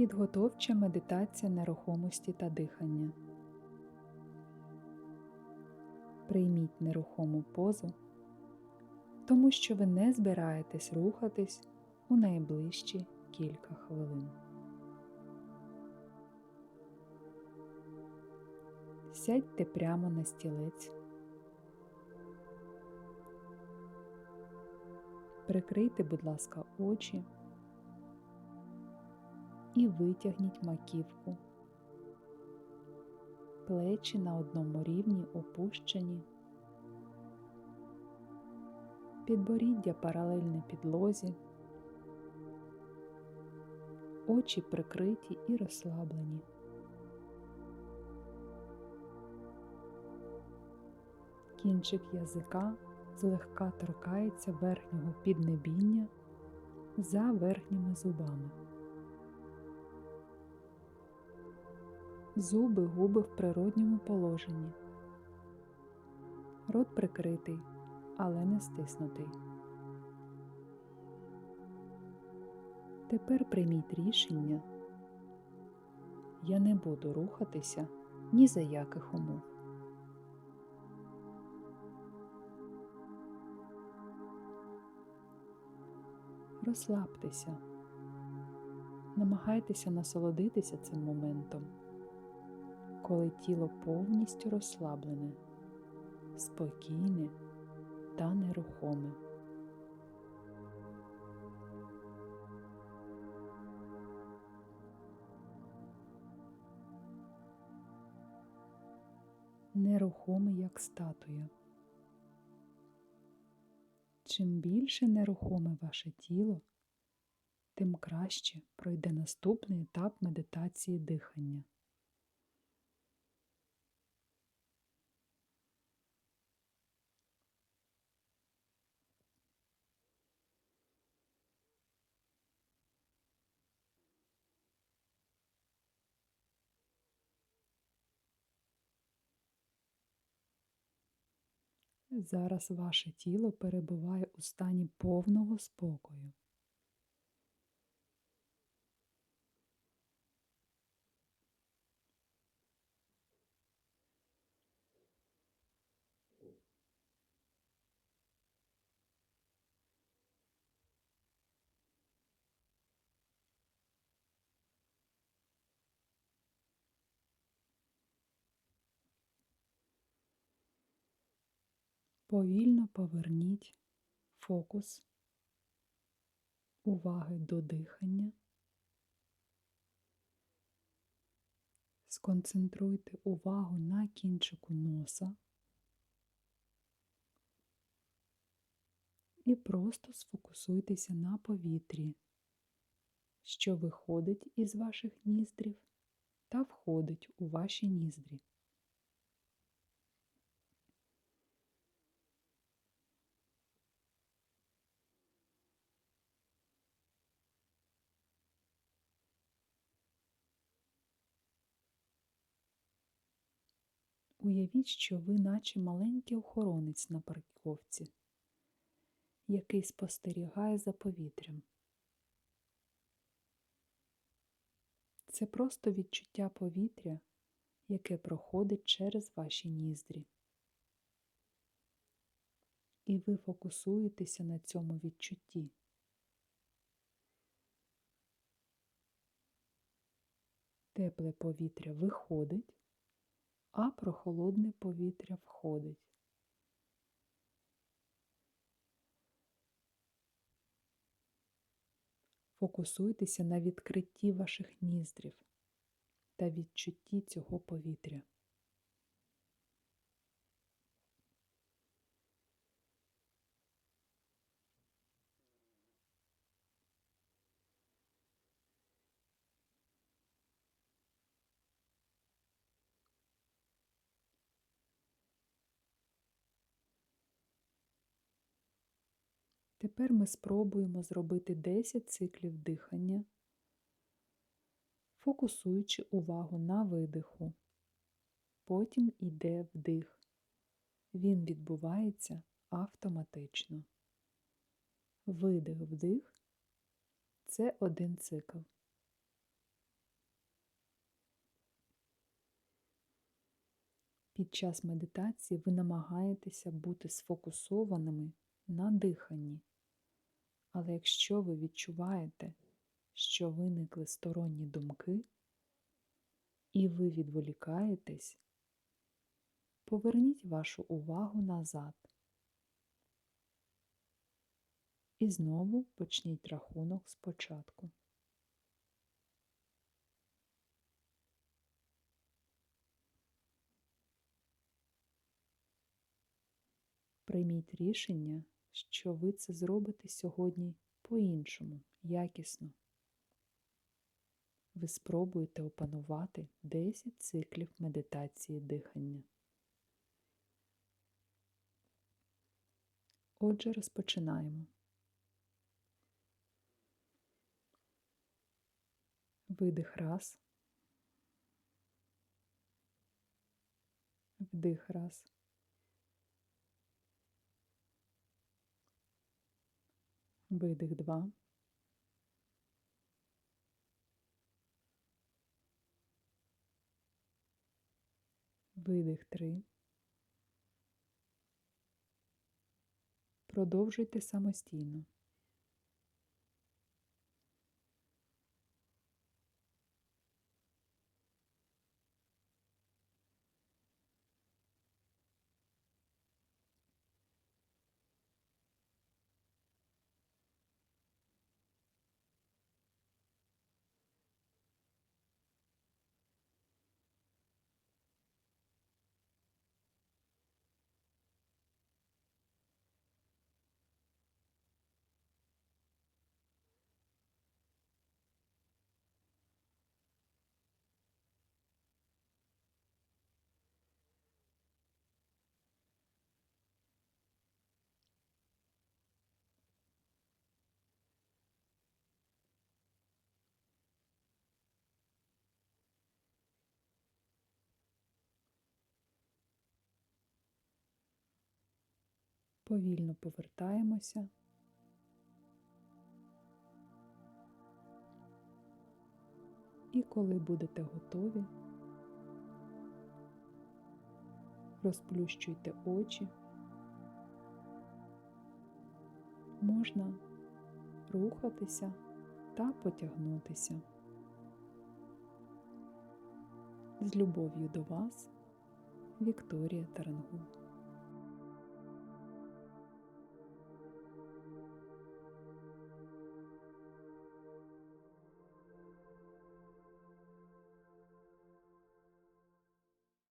Підготовча медитація нерухомості та дихання. Прийміть нерухому позу, тому що ви не збираєтесь рухатись у найближчі кілька хвилин. Сядьте прямо на стілець. Прикрийте, будь ласка, очі і витягніть маківку. Плечі на одному рівні опущені, підборіддя паралельне підлозі, очі прикриті і розслаблені. Кінчик язика злегка торкається верхнього піднебіння за верхніми зубами. Зуби губи в природньому положенні. Рот прикритий, але не стиснутий. Тепер прийміть рішення. Я не буду рухатися ні за яких умов. Розслабтеся, намагайтеся насолодитися цим моментом, коли тіло повністю розслаблене, спокійне та нерухоме. Нерухомий як статуя. Чим більше нерухоме ваше тіло, тим краще пройде наступний етап медитації дихання. Зараз ваше тіло перебуває у стані повного спокою. Повільно поверніть фокус уваги до дихання. Сконцентруйте увагу на кінчику носа і просто сфокусуйтеся на повітрі, що виходить із ваших ніздрів та входить у ваші ніздрі. Уявіть, що ви наче маленький охоронець на парковці, який спостерігає за повітрям. Це просто відчуття повітря, яке проходить через ваші ніздрі. І ви фокусуєтеся на цьому відчутті. Тепле повітря виходить а прохолодне повітря входить. Фокусуйтеся на відкритті ваших ніздрів та відчутті цього повітря. Тепер ми спробуємо зробити 10 циклів дихання, фокусуючи увагу на видиху. Потім йде вдих. Він відбувається автоматично. Видих вдих це один цикл. Під час медитації ви намагаєтеся бути сфокусованими на диханні. Але якщо ви відчуваєте, що виникли сторонні думки, і ви відволікаєтесь, поверніть вашу увагу назад. І знову почніть рахунок спочатку. Прийміть рішення, що ви це зробите сьогодні по-іншому, якісно. Ви спробуєте опанувати 10 циклів медитації дихання. Отже, розпочинаємо. Видих раз. Вдих раз. Видих два. Видих три. Продовжуйте самостійно. Повільно повертаємося. І коли будете готові, розплющуйте очі. Можна рухатися та потягнутися. З любов'ю до вас, Вікторія Тарангул.